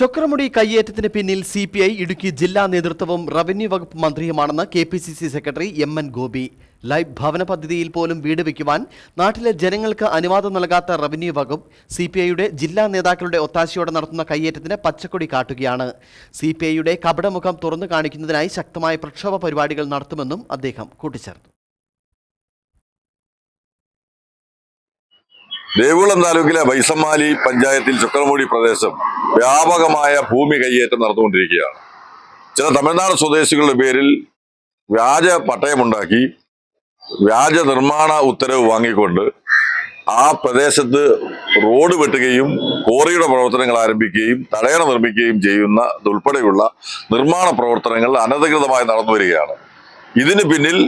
ചൊക്രമുടി കയ്യേറ്റത്തിന് പിന്നിൽ C P I Idukki ജില്ലാ നേതൃത്വവും റവന്യൂ വകുപ്പ് മന്ത്രിയുമാണെന്ന് K P C C secretary M N Gopi. Life ഭവന പദ്ധതിയിൽ പോലും വീട് വയ്ക്കുവാൻ നാട്ടിലെ ജനങ്ങൾക്ക് അനുവാദം നൽകാത്ത റവന്യൂ വകുപ്പ് സി പി ഐയുടെ ജില്ലാ നേതാക്കളുടെ ഒത്താശയോടെ നടത്തുന്ന കയ്യേറ്റത്തിന് പച്ചക്കൊടി കാട്ടുകയാണ്. സി പി ഐയുടെ കപടമുഖം തുറന്നു കാണിക്കുന്നതിനായി ശക്തമായ പ്രക്ഷോഭ പരിപാടികൾ നടത്തുമെന്നും അദ്ദേഹം കൂട്ടിച്ചേർത്തു. ദേവികുളം താലൂക്കിലെ വൈസമ്മാലി പഞ്ചായത്തിൽ ചുക്കരമൂടി പ്രദേശം വ്യാപകമായ ഭൂമി കൈയേറ്റം നടന്നുകൊണ്ടിരിക്കുകയാണ്. ചില തമിഴ്നാട് സ്വദേശികളുടെ പേരിൽ വ്യാജ പട്ടയമുണ്ടാക്കി വ്യാജ നിർമ്മാണ ഉത്തരവ് വാങ്ങിക്കൊണ്ട് ആ പ്രദേശത്ത് റോഡ് വെട്ടുകയും കോറിയുടെ പ്രവർത്തനങ്ങൾ ആരംഭിക്കുകയും തടയണ നിർമ്മിക്കുകയും ചെയ്യുന്നതുൾപ്പെടെയുള്ള നിർമ്മാണ പ്രവർത്തനങ്ങൾ അനധികൃതമായി നടന്നു വരികയാണ്. ഇതിന് പിന്നിൽ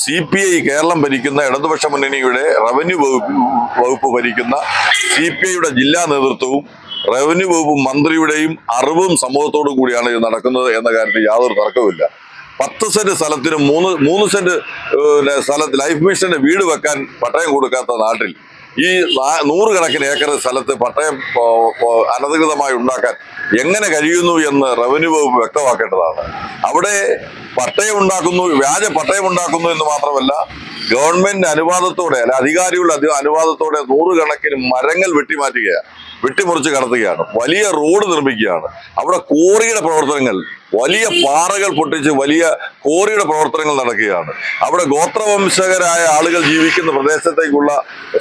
സി പി ഐ കേരളം ഭരിക്കുന്ന ഇടതുപക്ഷ മുന്നണിയുടെ റവന്യൂ വകുപ്പ് വകുപ്പ് ഭരിക്കുന്ന സി പി ഐയുടെ ജില്ലാ നേതൃത്വവും റവന്യൂ വകുപ്പ് മന്ത്രിയുടെയും അറിവും സമൂഹത്തോടും കൂടിയാണ് ഇത് നടക്കുന്നത് എന്ന കാര്യത്തിൽ യാതൊരു തർക്കവുമില്ല. പത്ത് സെന്റ് സ്ഥലത്തിന് മൂന്ന് മൂന്ന് സെന്റ് സ്ഥലത്ത് ലൈഫ് മിഷന്റെ വീട് വെക്കാൻ പട്ടയം കൊടുക്കാത്ത നാട്ടിൽ ഈ നൂറുകണക്കിന് ഏക്കർ സ്ഥലത്ത് പട്ടയം അനധികൃതമായി ഉണ്ടാക്കാൻ എങ്ങനെ കഴിയുന്നു എന്ന് റവന്യൂ വകുപ്പ് വ്യക്തമാക്കേണ്ടതാണ്. അവിടെ പട്ടയം ഉണ്ടാക്കുന്നു വ്യാജ പട്ടയം ഉണ്ടാക്കുന്നു എന്ന് മാത്രമല്ല ഗവൺമെന്റിന്റെ അനുവാദത്തോടെ അല്ല അധികാരികളുടെ അധി- അനുവാദത്തോടെ നൂറുകണക്കിന് മരങ്ങൾ വെട്ടിമാറ്റുകയാണ്. വെട്ടിമുറിച്ച് കടത്തുകയാണ്. വലിയ റോഡ് നിർമ്മിക്കുകയാണ്. അവിടെ കോറിയുടെ പ്രവർത്തനങ്ങൾ വലിയ പാറകൾ പൊട്ടിച്ച് വലിയ കോറിയുടെ പ്രവർത്തനങ്ങൾ നടക്കുകയാണ്. അവിടെ ഗോത്രവംശകരായ ആളുകൾ ജീവിക്കുന്ന പ്രദേശത്തേക്കുള്ള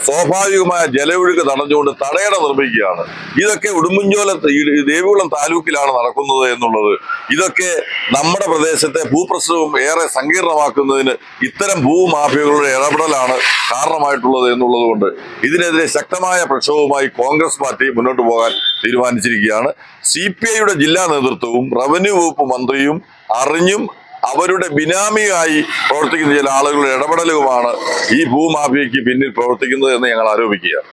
സ്വാഭാവികമായ ജലയൊഴുക്ക് തടഞ്ഞുകൊണ്ട് തടയട നിർമ്മിക്കുകയാണ്. ഇതൊക്കെ ഉടുമ്പൻചോല ഈ ദേവികുളം താലൂക്കിലാണ് നടക്കുന്നത് എന്നുള്ളത്. ഇതൊക്കെ നമ്മുടെ പ്രദേശത്തെ ഭൂപ്രശ്നവും ഏറെ സങ്കീർണമാക്കുന്നതിന് ഇത്തരം ഭൂമാഫിയകളുടെ ഇടപെടലാണ് കാരണമായിട്ടുള്ളത് എന്നുള്ളത് കൊണ്ട് ഇതിനെതിരെ ശക്തമായ പ്രക്ഷോഭവുമായി കോൺഗ്രസ് പാർട്ടി മുന്നോട്ട് പോകാൻ തീരുമാനിച്ചിരിക്കുകയാണ്. സി പി ഐയുടെ ജില്ലാ നേതൃത്വവും റവന്യൂ മന്ത്രിയും അറിഞ്ഞും അവരുടെ ബിനാമിയായി പ്രവർത്തിക്കുന്ന ചില ആളുകളുടെ ഇടപെടലുമാണ് ഈ ഭൂമാഫിയയ്ക്ക് പിന്നിൽ പ്രവർത്തിക്കുന്നത് എന്ന് ഞങ്ങൾ ആരോപിക്കുകയാണ്.